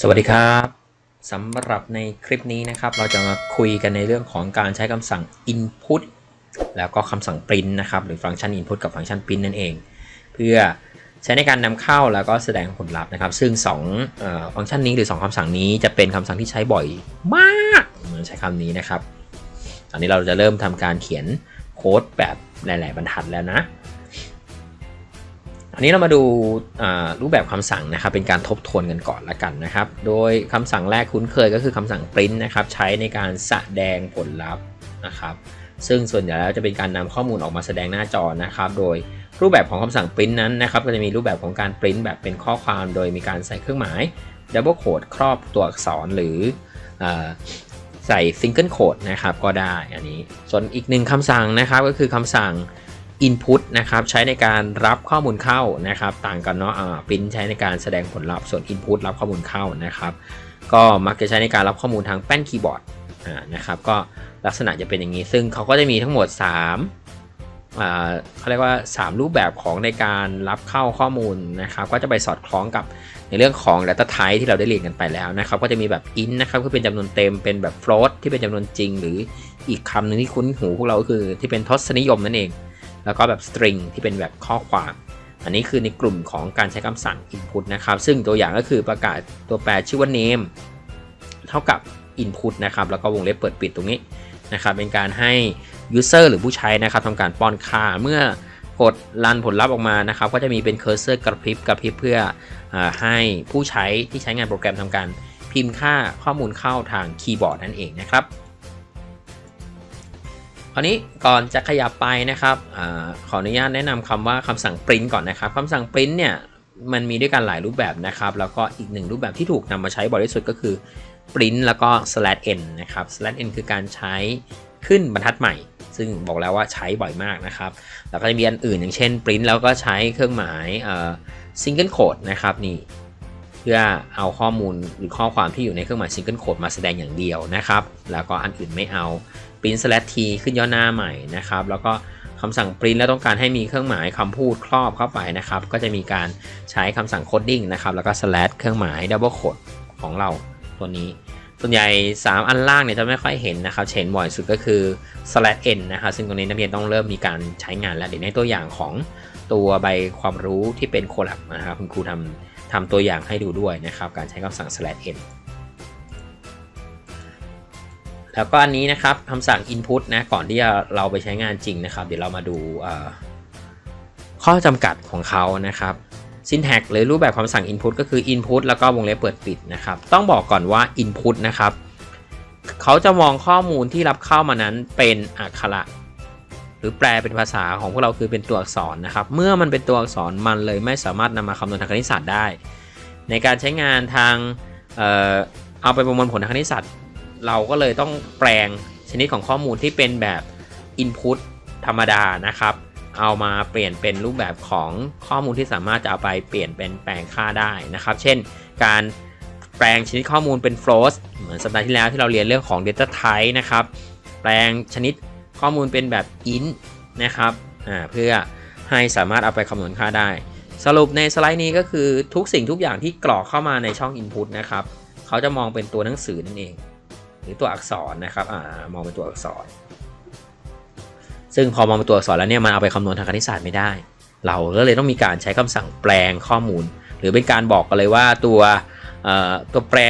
สวัสดีครับสำหรับในคลิปนี้นะครับ เราจะมาคุยกันในเรื่องของการใช้คำสั่ง input แล้วก็คำสั่ง print นะครับ หรือฟังก์ชัน input กับฟังก์ชัน print นั่นเอง เพื่อใช้ในการนำเข้าแล้วก็แสดงผลลัพธ์นะครับ ซึ่ง2เอ่อฟังก์ชันนี้หรือ 2คำสั่งนี้จะเป็นคำสั่งที่ใช้บ่อยมากเหมือนใช้คำนี้นะครับ ตอนนี้เราจะเริ่มทำการเขียนโค้ดแบบหลาย ๆ บรรทัดแล้วนะ อันนี้เรามาดูรูปแบบคำสั่งนะครับ เป็นการทบทวนกันก่อนละกันนะครับ โดยคำสั่งแรกคุ้นเคยก็คือคำสั่ง print นะครับ ใช้ในการแสดงผลลัพธ์นะครับ ซึ่งส่วนใหญ่แล้วจะเป็นการนำข้อมูลออกมาแสดงหน้าจอนะครับ โดยรูปแบบของคำสั่ง print นั้นนะครับ ก็จะมีรูปแบบของการ print แบบเป็นข้อความ โดยมีการใส่เครื่องหมาย double quote ครอบตัวอักษรหรือใส่ single quote นะครับก็ได้อันนี้ ส่วนอีกหนึ่งคำสั่งนะครับก็คือคำสั่ง input นะครับใช้ในการรับข้อมูลเข้านะครับ ต่างกันเนาะอ่า print ใช้ในการแสดงผลลัพธ์ส่วน input รับข้อมูลเข้านะครับ ก็มักจะใช้ในการรับข้อมูลทางแป้นคีย์บอร์ดอ่านะครับก็ลักษณะจะเป็นอย่างนี้ ซึ่งเขาก็จะมีทั้งหมด3อ่าเขาเรียกว่า 3 รูปแบบของในการรับเข้าข้อมูลนะครับ ก็จะไปสอดคล้องกับในเรื่องของ data type ที่เราได้เรียนกันไปแล้วนะครับ ก็จะมีแบบ int นะครับก็เป็นจำนวนเต็มเป็นแบบ float ที่เป็นจำนวนจริง หรืออีกคำหนึ่งที่คุ้นหูพวกเราก็คือที่เป็นทศนิยมนั่นเอง แล้วก็แบบ string ที่เป็นแบบข้อความ อันนี้คือในกลุ่มของการใช้คำสั่ง input นะครับ ซึ่งตัวอย่างก็คือประกาศตัวแปรชื่อว่า name เท่ากับ input นะครับ แล้วก็วงเล็บเปิดปิดตรงนี้นะครับ เป็นการให้ user หรือผู้ใช้นะครับทำการป้อนค่าเมื่อกดรันผลลัพธ์ออกมานะครับ ก็จะมีเป็น cursor กระพริบกระพริบเพื่ออให้ผู้ใช้ที่ใช้งานโปรแกรมทำการพิมพ์ค่าข้อมูลเข้าทางคีย์บอร์ดนั่นเองนะครับ ราวนี้ก่อนจะขยับไปนะครับอขออนุญาตแนะนำคำว่าคำสั่ง print ก่อนนะครับคำสั่ง print เนี่ยมันมีด้วยกันหลายรูปแบบนะครับ แล้วก็อีกหนึ่งรูปแบบที่ถูกนำมาใช้บ่อยที่สุดก็คือ print แล้วก็ slash n นะครับ slash n คือการใช้ขึ้นบรรทัดใหม่ ซึ่งบอกแล้วว่าใช้บ่อยมากนะครับ แล้วก็จะมีอันอื่นอย่างเช่น print แล้วก็ใช้เครื่องหมาย single quote นะครับนี่ พื่อเอาข้อมูลหรือข้อความที่อยู่ในเครื่องหมาย single quote มาแสดงอย่างเดียวนะครับ แล้วก็อันอื่นไม่เอา print slash t ขึ้นย่อหน้าใหม่นะครับ แล้วก็คำสั่ง print แล้วต้องการให้มีเครื่องหมายคำพูดครอบเข้าไปนะครับ ก็จะมีการใช้คำสั่ง coding นะครับ แล้วก็ slash เครื่องหมาย double quote ของเราตัวนี้ ส่วนใหญ่ 3 อันล่างเนี่ยจะไม่ค่อยเห็นนะครับเห็นบ่อยสุดก็คือ slash n นะครับ ซึ่งตรงนี้นักเรียนต้องเริ่มมีการใช้งานแล้วเดี๋ยวในตัวอย่างของตัวใบความรู้ที่เป็น collab นะครับคุณครูทำ ทำตัวอย่างให้ดูด้วยนะครับการใช้คำสั่ง slash n แล้วก็อันนี้นะครับคำสั่ง input นะก่อนที่จะเราไปใช้งานจริงนะครับ เดี๋ยวเรามาดูข้อจำกัดของเขานะครับ syntax หรือรูปแบบคำสั่ง input ก็คือ input แล้วก็วงเล็บเปิดปิดนะครับ ต้องบอกก่อนว่า input นะครับเขาจะมองข้อมูลที่รับเข้ามานั้นเป็นอักขระ หรือแปลเป็นภาษาของพวกเราคือเป็นตัวอักษรนะครับ เมื่อมันเป็นตัวอักษรมันเลยไม่สามารถนำมาคำนวณทางคณิตศาสตร์ได้ ในการใช้งานทางเอ่อเอาไปประมวลผลทางคณิตศาสตร์ เราก็เลยต้องแปลงชนิดของข้อมูลที่เป็นแบบ input ธรรมดานะครับ เอามาเปลี่ยนเป็นรูปแบบของข้อมูลที่สามารถจะเอาไปเปลี่ยนเป็นแปลงค่าได้นะครับ เช่น การแปลงชนิดข้อมูลเป็น float เหมือนสัปดาห์ที่แล้วที่เราเรียนเรื่องของ data type นะครับ แปลงชนิด ข้อมูลเป็นแบบ int นะครับเพื่อให้สามารถเอาไปคำนวณค่าได้ สรุปในสไลด์นี้ก็คือทุกสิ่งทุกอย่างที่กรอกเข้ามาในช่อง input นะครับเขาจะมองเป็นตัวหนังสือนั่นเอง หรือตัวอักษรนะครับอมองเป็นตัวอักษร ซึ่งพอมองเป็นตัวอักษรแล้วเนี่ยมันเอาไปคำนวณทางคณิตศาสตร์ไม่ได้ เราก็เลยต้องมีการใช้คำสั่งแปลงข้อมูล หรือเป็นการบอกกันเลยว่าตัวตัวแปร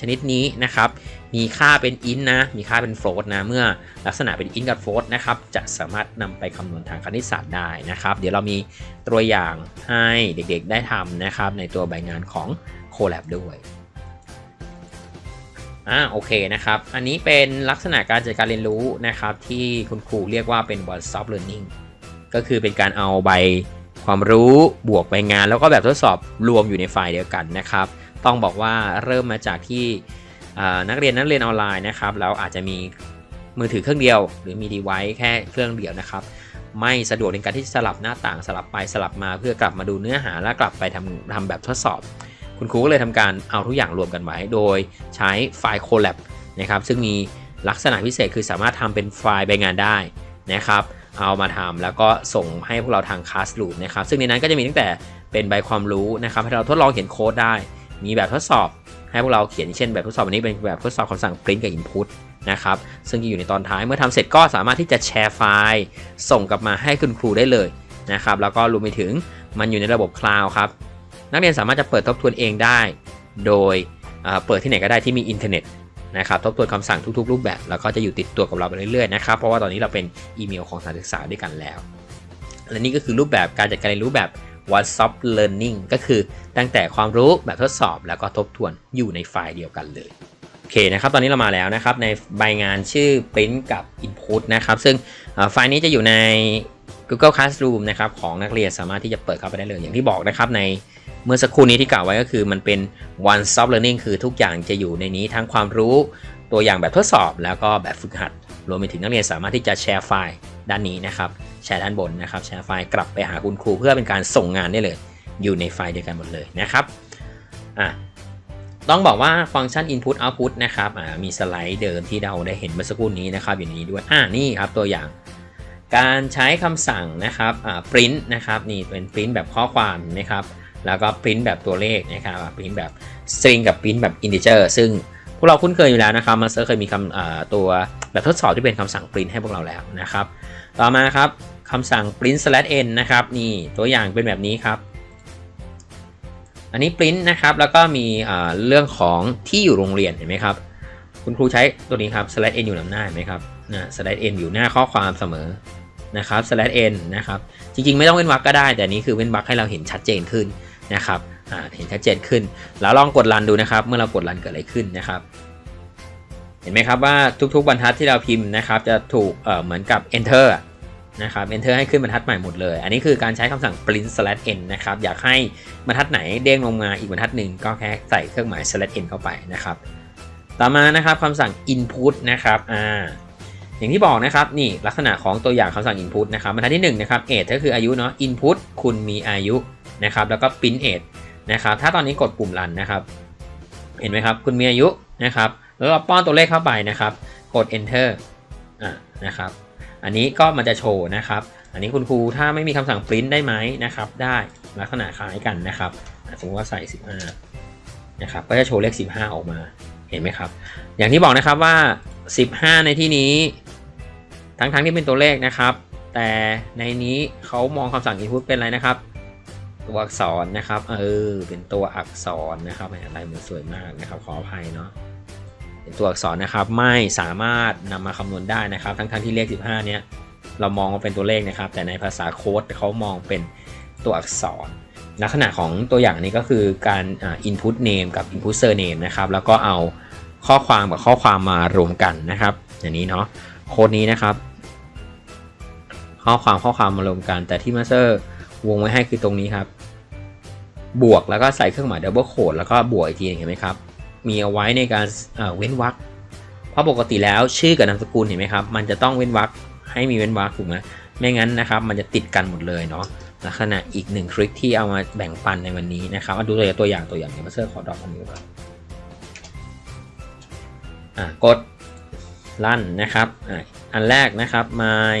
ชนิดนี้นะครับ มีค่าเป็น int นะ มีค่าเป็น float นะ เมื่อลักษณะเป็น int กับ float นะครับ จะสามารถนำไปคำนวณทางคณิตศาสตร์ได้นะครับ เดี๋ยวเรามีตัวอย่างให้เด็กๆได้ทำนะครับ ในตัวใบงานของ Colab ด้วยอ่าโอเคนะครับ อันนี้เป็นลักษณะการจัดการเรียนรู้นะครับ ที่คุณครูเรียกว่าเป็น one stop learning ก็คือเป็นการเอาใบความรู้บวกใบงาน แล้วก็แบบทดสอบรวมอยู่ในไฟล์เดียวกันนะครับ ต้องบอกว่าเริ่มมาจากที่ นักเรียนนักเรียนออนไลน์นะครับแล้วอาจจะมีมือถือเครื่องเดียว หรือมีดีไวซ์แค่เครื่องเดียวนะครับ ไม่สะดวกในการที่สลับหน้าต่างสลับไปสลับมาเพื่อกลับมาดูเนื้อหาแล้วกลับไปทำทำแบบทดสอบ คุณครูก็เลยทำการเอาทุกอย่างรวมกันไว้ โดยใช้ไฟล์ Colab นะครับซึ่งมีลักษณะพิเศษคือสามารถทำเป็นไฟล์ใบงานได้นะครับเอามาทำแล้วก็ส่งให้พวกเราทาง Classroom นะครับซึ่งในนั้นก็จะมีตั้งแต่เป็นใบความรู้นะครับให้เราทดลองเขียนโค้ดได้ มีแบบทดสอบ ให้พวกเราเขียนเช่นแบบทดสอบอันนี้เป็นแบบทดสอบคำสั่ง print กับ input นะครับ ซึ่งจะอยู่ในตอนท้ายเมื่อทำเสร็จก็สามารถที่จะแชร์ไฟล์ ส่งกลับมาให้คุณครูได้เลยนะครับ แล้วก็รวมไปถึงมันอยู่ในระบบคลาวด์ครับ นักเรียนสามารถจะเปิดทบทวนเองได้ โดยเอ่อเปิดที่ไหนก็ได้ที่มีอินเทอร์เน็ตนะครับทบทวนคำสั่งทุก ๆ รูปแบบ แล้วก็จะอยู่ติดตัวกับเราไปเรื่อยๆนะครับเพราะว่าตอนนี้เราเป็นอีเมลของสถานศึกษาด้วยกันแล้ว และนี่ก็คือรูปแบบการจัดการเรียนรู้แบบ one stop learning ก็คือตั้งแต่ความรู้แบบทดสอบแล้วก็ทบทวนอยู่ในไฟล์เดียวกันเลยโอเคนะครับ ตอนนี้เรามาแล้วนะครับ ในใบงานชื่อ print กับ input นะครับ ซึ่งไฟล์นี้จะอยู่ใน Google Classroom นะครับของนักเรียนสามารถที่จะเปิดเข้าไปได้เลย อย่างที่บอกนะครับในเมื่อสักครู่นี้ที่กล่าวไว้ก็คือมันเป็น one stop learning คือทุกอย่างจะอยู่ในนี้ทั้งความรู้ตัวอย่างแบบทดสอบแล้วก็แบบฝึกหัด รวมไปถึงนักเรียนสามารถที่จะแชร์ไฟล์ด้านนี้นะครับ แชร์ด้านบนนะครับ แชร์ไฟล์กลับไปหาคุณครู เพื่อเป็นการส่งงานได้เลย อยู่ในไฟล์เดียวกันหมดเลยนะครับอะต้องบอกว่าฟังก์ชัน input output นะครับอ่ามีสไลด์เดิมที่เราได้เห็นเมื่อสักครู่นี้นะครับอยู่ในนี้ด้วยอ่านี่ครับตัวอย่าง การใช้คำสั่งนะครับอ่า print นะครับนี่เป็น print แบบข้อความนะครับแล้วก็ print แบบตัวเลขนะครับอ่า print แบบ string กับ print แบบ integer ซึ่ง วกเราคุ้นเคยอยู่แล้วนะครับมาสเตอร์เคยมีคำตัวแบบทดสอบที่เป็นคำสั่ง print ให้พวกเราแล้วนะครับ ต่อมาครับคำสั่ง print slash n นะครับนี่ตัวอย่างเป็นแบบนี้ครับ อันนี้ print นะครับแล้วก็มีเรื่องของที่อยู่โรงเรียนเห็นไหมครับ คุณครูใช้ตัวนี้ครับ slash n อยู่นำหน้าเห็นไหมครับนะ slash n อยู่หน้าข้อความเสมอนะครับ slash n นะครับจริงๆ ไม่ต้องเว้นวรรคก็ได้ แต่นี้คือเว้นวรรคให้เราเห็นชัดเจนขึ้นนะครับ เห็นชัดเจนขึ้น แล้วลองกดรันดูนะครับ เมื่อเรากดรันเกิดอะไรขึ้นนะครับ เห็นไหมครับว่าทุกๆบรรทัดที่เราพิมพ์นะครับ จะถูกเเหมือนกับ enter นะครับ enter ให้ขึ้นบรรทัดใหม่หมดเลย อันนี้คือการใช้คำสั่ง print slash n นะครับ อยากให้บรรทัดไหนเด้งลงมาอีกบรรทัดหนึ่งก็แค่ใส่เครื่องหมาย slash n เข้าไปนะครับ ต่อมานะครับคำสั่ง input นะครับ อ่า อย่างที่บอกนะครับ นี่ลักษณะของตัวอย่างคำสั่ง input นะครับ บรรทัดที่1นะครับ age ก็คืออายุเนาะ input คุณมีอายุนะครับ แล้วก็ print age นะครับ ถ้าตอนนี้กดปุ่ม run นะครับ เห็นไหมครับ คุณมีอายุนะครับ แล้วเราป้อนตัวเลขเข้าไปนะครับ กด enter อ่านะครับ อันนี้ก็มันจะโชว์นะครับ อันนี้คุณครูถ้าไม่มีคำสั่ง print ได้ไหมนะครับ ได้ลักษณะคล้ายกันนะครับ สมมติว่าใส่ 15 นะครับ ก็จะโชว์เลข 15 ออกมา เห็นไหมครับ อย่างที่บอกนะครับว่า 15 ในที่นี้ ทั้งๆทที่เป็นตัวเลขนะครับ แต่ในนี้เขามองคำสั่ง input เป็นอะไรนะครับ ตัวอักษรนะครับ เออ เป็นตัวอักษรนะครับแหมลายมือสวยมากนะครับ ขออภัยเนาะ เป็นตัวอักษรนะครับ ไม่สามารถนำมาคำนวณได้นะครับ ทั้งๆทที่เลข 15 เนี้ยเรามองว่าเป็นตัวเลขนะครับ แต่ในภาษาโค้ดเขามองเป็นตัวอักษร ลักษณะของตัวอย่างนี้ก็คือการอ่า input name กับ input surname นะครับ แล้วก็เอาข้อความกับข้อความมารวมกันนะครับ อย่างนี้เนาะ โค้ดนี้นะครับ ข้อความข้อความมารวมกัน แต่ที่มาสเตอร์ วงไว้ให้คือตรงนี้ครับ บวกแล้วก็ใส่เครื่องหมายดับเบิลโคดแล้วก็บวกอีกทีเห็นไหมครับ มีเอาไว้ในการเอ่อเว้นวรรคเพราะปกติแล้วชื่อกับนามสกุลเห็นไหมครับ มันจะต้องเว้นวรรคให้มีเว้นวรรคถูกไหมไม่งั้นนะครับ มันจะติดกันหมดเลยเนาะลักษณะอีกหนึ่งทริคที่เอามาแบ่งปันในวันนี้นะครับมาดูตัวอย่างตัวอย่างตัวอย่างเดี๋ยวมาเซอร์ขอดอปอันนี้ก่อนอะกดลั่นนะครับอะอันแรกนะครับ my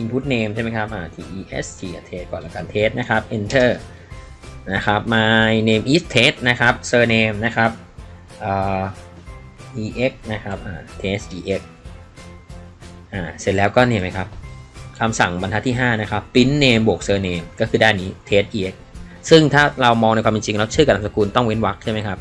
input name ใช่ไหมครับอ่า t e s t เทสก่อนแล้วกันเทสนะครับ enter นะครับ my name is test นะครับ surname นะครับอ่า ex นะครับอ่า test ex อ่าเสร็จแล้วก็เนี่ยไหมครับคำสั่งบรรทัดที่ 5 นะครับ print name บวก surname ก็คือด้านนี้ test ex ซึ่งถ้าเรามองในความเป็นจริงแล้วชื่อกับนามสกุลต้องเว้นวรรคใช่ไหมครับ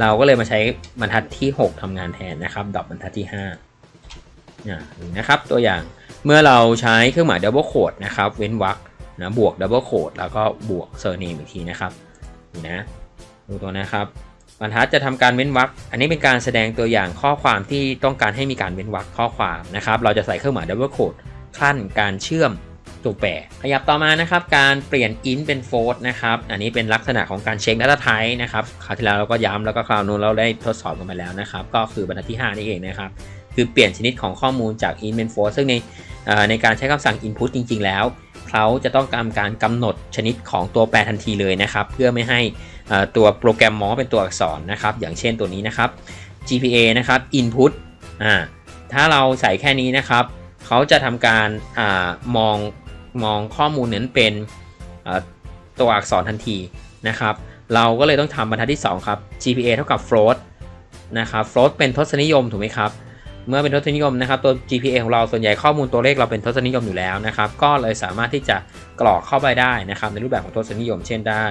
เราก็เลยมาใช้บรรทัดที่ 6ทำงานแทนนะครับดอปบรรทัดที่5อ่านี่นะครับตัวอย่าง เมื่อเราใช้เครื่องหมาย double quote นะครับ เว้นวรรคนะบวก double quote แล้วก็บวก surname อีกทีนะครับนี่นะดูตัวนะครับ บรรทัดจะทำการเว้นวรรคอันนี้เป็นการแสดงตัวอย่างข้อความที่ต้องการให้มีการเว้นวรรคข้อความนะครับ เราจะใส่เครื่องหมาย double quote ขั้นการเชื่อมตัวแปรขยับต่อมานะครับ การเปลี่ยน int เป็น float นะครับ อันนี้เป็นลักษณะของการเช็ค data type นะครับ คราวที่แล้วเราก็ย้ำแล้วก็คราวนู้นเราได้ทดสอบกันมาแล้วนะครับ ก็คือบรรทัดที่ 5 นี่เองนะครับ คือเปลี่ยนชนิดของข้อมูลจาก int เป็น float ซึ่งในในการใช้คำสั่ง input จริง ๆ แล้วเขาจะต้องการการกำหนดชนิดของตัวแปรทันทีเลยนะครับ เพื่อไม่ให้ตัวโปรแกรมมอเป็นตัวอักษรนะครับ อย่างเช่นตัวนี้นะครับ GPA นะครับ input อ่าถ้าเราใส่แค่นี้นะครับ เขาจะทำการอามองมองข้อมูลนั้นเป็นตัวอักษรทันทีนะครับ เราก็เลยต้องทำบรรทัดที่ 2 ครับ GPA เท่ากับ float นะครับ float เป็นทศนิยมถูกไหมครับ เมื่อเป็นทศนิยมนะครับตัว GPA ของเราส่วนใหญ่ข้อมูลตัวเลขเราเป็นทศนิยมอยู่แล้วนะครับก็เลยสามารถที่จะกรอกเข้าไปได้นะครับในรูปแบบของทศนิยม เช่นได้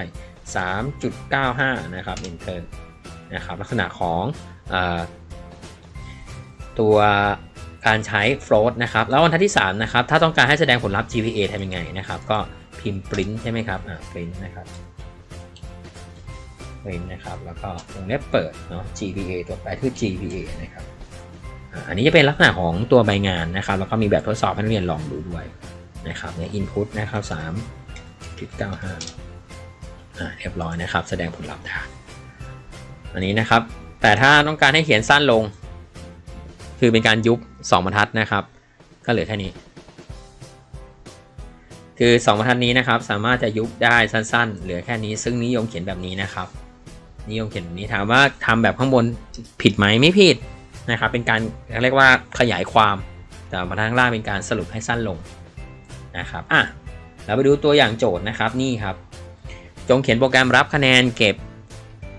3.95 นะครับ enter นะครับลักษณะของอตัวการใช้ float นะครับแล้วบรรทัดที่3นะครับถ้าต้องการให้แสดงผลลัพธ์ GPA ทำยังไงนะครับ ก็พิมพ์ print ใช่ไหมครับอ่า print นะครับ print นะครับแล้วก็วงเล็บเปิดเนาะ GPA ตัวแปรคือ GPA นะครับ อันนี้จะเป็นลักษณะของตัวใบงานนะครับ แล้วก็มีแบบทดสอบให้นักเรียนลองดูด้วยนะครับใน input นะครับ3.95อ่าเรียบร้อยนะครับ แสดงผลลัพธ์ได้อันนี้นะครับ แต่ถ้าต้องการให้เขียนสั้นลง คือเป็นการยุบ 2บรรทัดนะครับ ก็เหลือแค่นี้ คือ 2บรรทัดนี้นะครับ สามารถจะยุบได้สั้น ๆ เหลือแค่นี้ ซึ่งนิยมเขียนแบบนี้นะครับ นิยมเขียนแบบนี้ถามว่าทำแบบข้างบนผิดไหมไม่ผิด นะครับเป็นการเรียกว่าขยายความ แต่บรรทัดข้างล่างเป็นการสรุปให้สั้นลงนะครับอะเราไปดูตัวอย่างโจทย์นะครับนี่ครับ จงเขียนโปรแกรมรับคะแนนเก็บ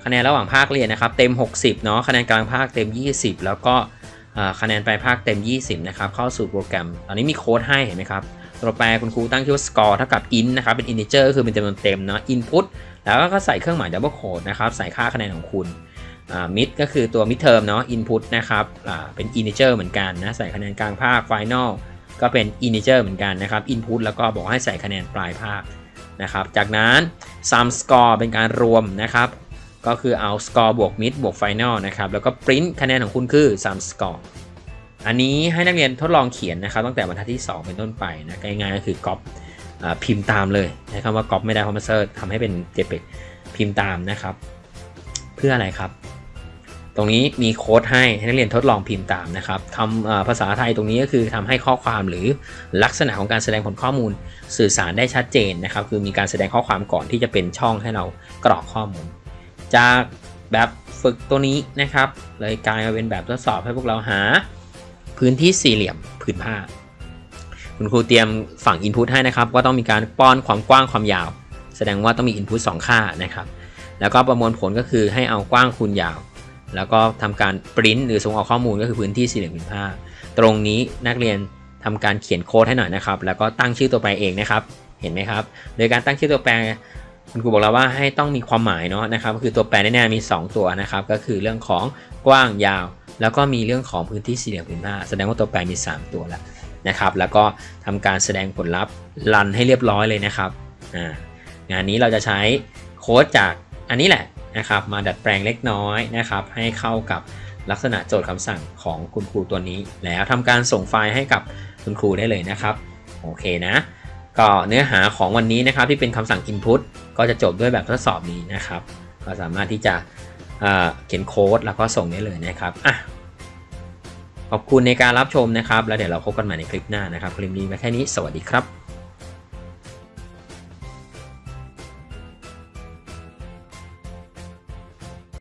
คะแนนระหว่างภาคเรียนนะครับ เต็ม 60เนาะคะแนนกลางภาคเต็ม 20 แล้วก็คะแนนปลายภาคเต็ม 20 นะครับ เข้าสู่โปรแกรม ตอนนี้มีโค้ดให้เห็นไหมครับ ตัวแปรคุณครูตั้งชื่อว่า score เท่ากับ int นะครับ เป็น integer ก็คือเป็นจำนวนเต็มเนาะ input แล้วก็ใส่เครื่องหมาย double quote นะครับ ใส่ค่าคะแนนของคุณ อ่า mid ก็คือตัว mid term เนาะ input นะครับอ่าเป็น integer เหมือนกันนะใส่คะแนนกลางภาค final ก็เป็น integer เหมือนกันนะครับ input แล้วก็บอกให้ใส่คะแนนปลายภาคนะครับจากนั้น sum score เป็นการรวมนะครับก็คือเอา score บวก mid บวก final นะครับแล้วก็ print คะแนนของคุณคือ sum score อันนี้ให้นักเรียนทดลองเขียนนะครับตั้งแต่บรรทัดที่ 2 เป็นต้นไปนะง่ายๆก็คือ copy อ่าพิมพ์ตามเลยใช้คำว่า copy ไม่ได้เพราะมันเซิร์ทำให้เป็น JPEG พิมพ์ตามนะครับ เพื่ออะไรครับ ตรงนี้มีโค้ดให้ให้นักเรียนทดลองพิมพ์ตามนะครับคำภาษาไทยตรงนี้ก็คือทำให้ข้อความหรือลักษณะของการแสดงผลข้อมูลสื่อสารได้ชัดเจนนะครับ คือมีการแสดงข้อความก่อนที่จะเป็นช่องให้เรากรอกข้อมูล จากแบบฝึกตัวนี้นะครับเลยกลายมาเป็นแบบทดสอบให้พวกเราหา พื้นที่สี่เหลี่ยมผืนผ้า คุณครูเตรียมฝั่ง Input ให้นะครับว่าต้องมีการป้อนความกว้างความยาว แสดงว่าต้องมี Input 2 ค่านะครับแล้วก็ประมวลผลก็คือให้เอากว้างคูณยาว แล้วก็ทำการปริ้นหรือส่งออกข้อมูลก็คือพื้นที่สี่เหลี่ยมผืนผ้า ตรงนี้นักเรียนทำการเขียนโค้ดให้หน่อยนะครับ แล้วก็ตั้งชื่อตัวแปรเองนะครับ เห็นไหมครับ โดยการตั้งชื่อตัวแปรคุณครูบอกแล้วว่าให้ต้องมีความหมายเนาะนะครับก็คือตัวแปรแน่ๆมี 2 ตัวนะครับ ก็คือเรื่องของกว้างยาว แล้วก็มีเรื่องของพื้นที่สี่เหลี่ยมผืนผ้า แสดงว่าตัวแปรมี 3 ตัวแล้วนะครับ แล้วก็ทำการแสดงผลลัพธ์รันให้เรียบร้อยเลยนะครับงานนี้เราจะใช้โค้ดจากอันนี้แหละ นะครับ มาดัดแปลงเล็กน้อยนะครับ ให้เข้ากับลักษณะโจทย์คำสั่งของคุณครูตัวนี้ แล้วทำการส่งไฟล์ให้กับคุณครูได้เลยนะครับ โอเคนะ ก็เนื้อหาของวันนี้นะครับที่เป็นคำสั่ง input ก็จะจบด้วยแบบทดสอบนี้นะครับ ก็สามารถที่จะเเขียนโค้ดแล้วก็ส่งได้เลยนะครับอะขอบคุณในการรับชมนะครับ แล้วเดี๋ยวเราพบกันใหม่ในคลิปหน้านะครับ คลิปนี้มาแค่นี้ สวัสดีครับ